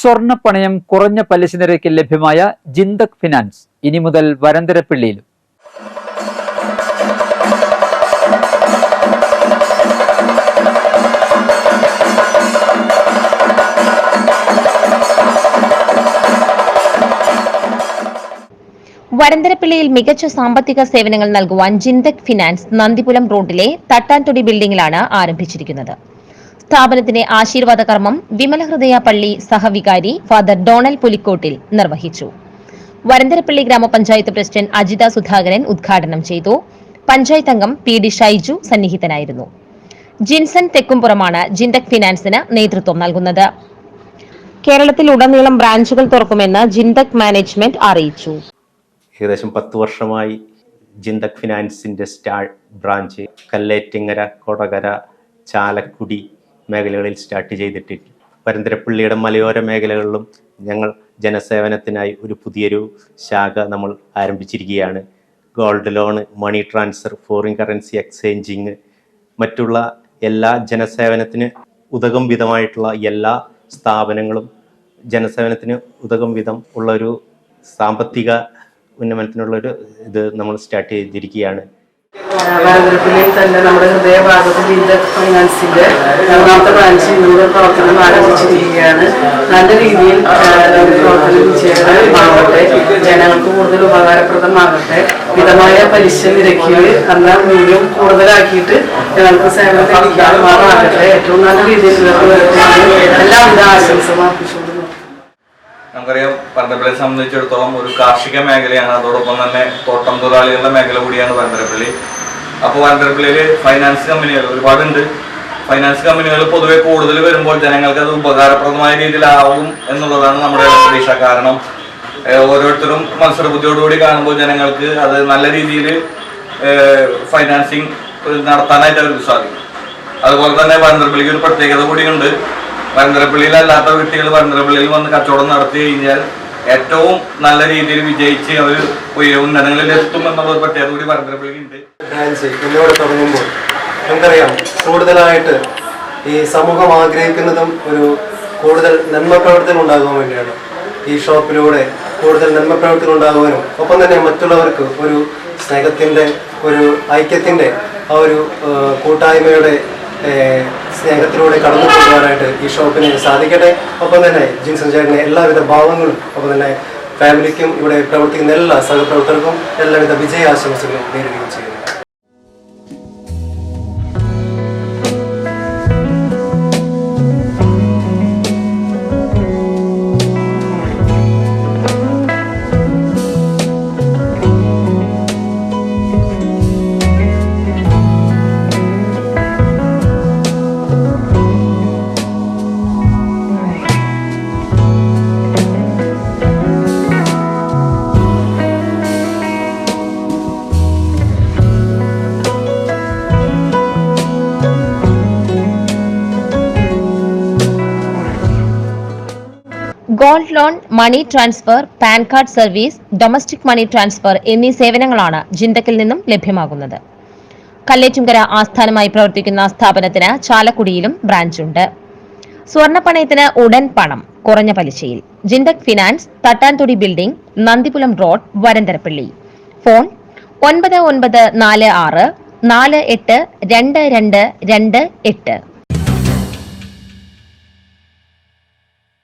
സ്വർണപ്പണയം കുറഞ്ഞ പലിശ നിരക്കിൽ ലഭ്യമായ ജിന്തക് ഫിനാൻസ് ഇനി മുതൽ വരന്തരപ്പിള്ളിയിലും. വരന്തരപ്പിള്ളിയിൽ മികച്ച സാമ്പത്തിക സേവനങ്ങൾ നൽകുവാൻ ജിന്തക് ഫിനാൻസ് നന്ദിപുലം റോഡിലെ തട്ടാൻതൊടി ബിൽഡിംഗിലാണ് ആരംഭിച്ചിരിക്കുന്നത്. സ്ഥാപനത്തിന്റെ ആശീർവാദ കർമ്മം വിമലഹൃദയ പള്ളി സഹവികാരി ഫാദർ ഡോണൽ പുലിക്കോട്ടിൽ നിർവഹിച്ചു. വരന്തരപ്പള്ളി ഗ്രാമപഞ്ചായത്ത് പ്രസിഡന്റ് അജിത സുധാകരൻ ഉദ്ഘാടനം ചെയ്തു. പഞ്ചായത്ത് അംഗം പി ഡി ഷൈജു സന്നിഹിതനായിരുന്നു. ജിൻസൺ തെക്കുംപുറമാണ് ജിൻഡക് ഫിനാൻസിന് നേതൃത്വം നൽകുന്നത്. കേരളത്തിൽ ഉടനീളം ബ്രാഞ്ചുകൾ തുറക്കുമെന്ന് ജിൻഡക് മാനേജ്മെന്റ് അറിയിച്ചു. ഏകദേശം പത്ത് വർഷമായി ജിൻഡക് ഫിനാൻസിന്റെ സ്റ്റാൾ ബ്രാഞ്ച് കല്ലേറ്റിങ്ങര കൊടകര ചാലക്കുടി മേഖലകളിൽ സ്റ്റാർട്ട് ചെയ്തിട്ട് പരന്തരപ്പള്ളിയുടെ മലയോര മേഖലകളിലും ഞങ്ങൾ ജനസേവനത്തിനായി ഒരു പുതിയൊരു ശാഖ നമ്മൾ ആരംഭിച്ചിരിക്കുകയാണ്. Gold loan money transfer foreign currency exchanging മറ്റുള്ള എല്ലാ ജനസേവനത്തിന് ഉതകം വിധമായിട്ടുള്ള എല്ലാ സ്ഥാപനങ്ങളും ജനസേവനത്തിന് ഉതകം വിധം ഉള്ള ഒരു സാമ്പത്തിക ഉന്നമനത്തിനുള്ളൊരു ഇത് നമ്മൾ സ്റ്റാർട്ട് ചെയ്തിരിക്കുകയാണ്. ഭാരതപ്പള്ളിയിൽ തന്നെ നമ്മുടെ ഹൃദയഭാഗത്ത് ബിന്ദ ഫൈനാൻസിന്റെ രണ്ടാമത്തെ ബ്രാഞ്ച് ഇന്നുകൂടെ പ്രവർത്തനം ആരംഭിച്ചിരിക്കുകയാണ്. നല്ല രീതിയിൽ പ്രവർത്തനം വിജയകരമാകട്ടെ ജനങ്ങൾക്ക് കൂടുതൽ ഉപകാരപ്രദമാകട്ടെ മിതമായ പലിശ നിരക്കിൽ നല്ല മൂല്യം കൂടുതലാക്കിയിട്ട് ഞങ്ങൾക്ക് സേവനം ലഭിക്കാറുമാറാകട്ടെ. ഏറ്റവും നല്ല രീതിയിൽ എല്ലാവിധ ആശംസകളും അർപ്പിച്ചുകൊള്ളുന്നു. നമുക്കറിയാം പരന്തപ്പള്ളിയെ സംബന്ധിച്ചിടത്തോളം ഒരു കാർഷിക മേഖലയാണ്. അതോടൊപ്പം തന്നെ തോട്ടം തൊഴിലാളികളുടെ മേഖല കൂടിയാണ് പരന്തരപ്പള്ളി അപ്പോൾ പരന്തരപ്പള്ളിയിൽ ഫൈനാൻസ് കമ്പനികൾ ഒരുപാടുണ്ട്. ഫൈനാൻസ് കമ്പനികൾ പൊതുവെ കൂടുതൽ വരുമ്പോൾ ജനങ്ങൾക്ക് അത് ഉപകാരപ്രദമായ രീതിയിലാവും എന്നുള്ളതാണ് നമ്മുടെ പ്രതീക്ഷ. കാരണം ഓരോരുത്തരും മത്സരബുദ്ധിയോടുകൂടി കാണുമ്പോൾ ജനങ്ങൾക്ക് അത് നല്ല രീതിയിൽ ഫൈനാൻസിങ് നടത്താനായിട്ട് അവർക്ക് സാധിക്കും. അതുപോലെ തന്നെ പരന്തരപ്പള്ളിക്ക് ഒരു പ്രത്യേകത കൂടിയുണ്ട്. പരന്തരപ്പള്ളിയിലല്ലാത്ത വ്യക്തികൾ പരന്തരപ്പള്ളിയിൽ വന്ന് കച്ചവടം നടത്തി കഴിഞ്ഞാൽ ഏറ്റവും നല്ല രീതിയിൽ വിജയിച്ച് അവർ ഉന്നതങ്ങളിൽ എത്തും എന്നുള്ള ഒരു പ്രത്യേകത കൂടി പരന്തരപ്പള്ളിക്ക് ഉണ്ട് ഡാൻസ് ഇന്നിവിടെ തുടങ്ങുമ്പോൾ നമുക്കറിയാം കൂടുതലായിട്ട് ഈ സമൂഹം ആഗ്രഹിക്കുന്നതും ഒരു കൂടുതൽ നന്മ പ്രവർത്തനം ഉണ്ടാകാൻ വേണ്ടിയാണ്. ഈ ഷോപ്പിലൂടെ കൂടുതൽ നന്മ പ്രവർത്തനം ഉണ്ടാകുവാനും ഒപ്പം തന്നെ മറ്റുള്ളവർക്ക് ഒരു സ്നേഹത്തിന്റെ ഒരു ഐക്യത്തിന്റെ ആ ഒരു കൂട്ടായ്മയുടെ സ്നേഹത്തിലൂടെ കടന്നു പോകാനായിട്ട് ഈ ഷോപ്പിന് സാധിക്കട്ടെ. ഒപ്പം തന്നെ ജിൻസൺ ചേട്ടന് എല്ലാവിധ ഭാവങ്ങളും ഒപ്പം തന്നെ ഫാമിലിക്കും ഇവിടെ പ്രവർത്തിക്കുന്ന എല്ലാ സഹപ്രവർത്തകർക്കും എല്ലാവിധ വിജയാശംസകളും നേരുകയും ചെയ്യുന്നു. Gold loan money transfer PAN card service domestic money transfer എന്നീ സേവനങ്ങളാണ് ജിന്തക്കിൽ നിന്നും ലഭ്യമാകുന്നത്. കല്ലേറ്റുംകര ആസ്ഥാനമായി പ്രവർത്തിക്കുന്ന സ്ഥാപനത്തിന് ചാലക്കുടിയിലും ബ്രാഞ്ചുണ്ട്. സ്വർണപ്പണയത്തിന് ഉടൻ പണം കുറഞ്ഞ പലിശയിൽ. Jinthak finance Thattanthodi building Nandipulam road Varantharappilly. Phone ഒൻപത് ഒൻപത് നാല് ആറ് നാല് എട്ട് രണ്ട് രണ്ട് രണ്ട് എട്ട്.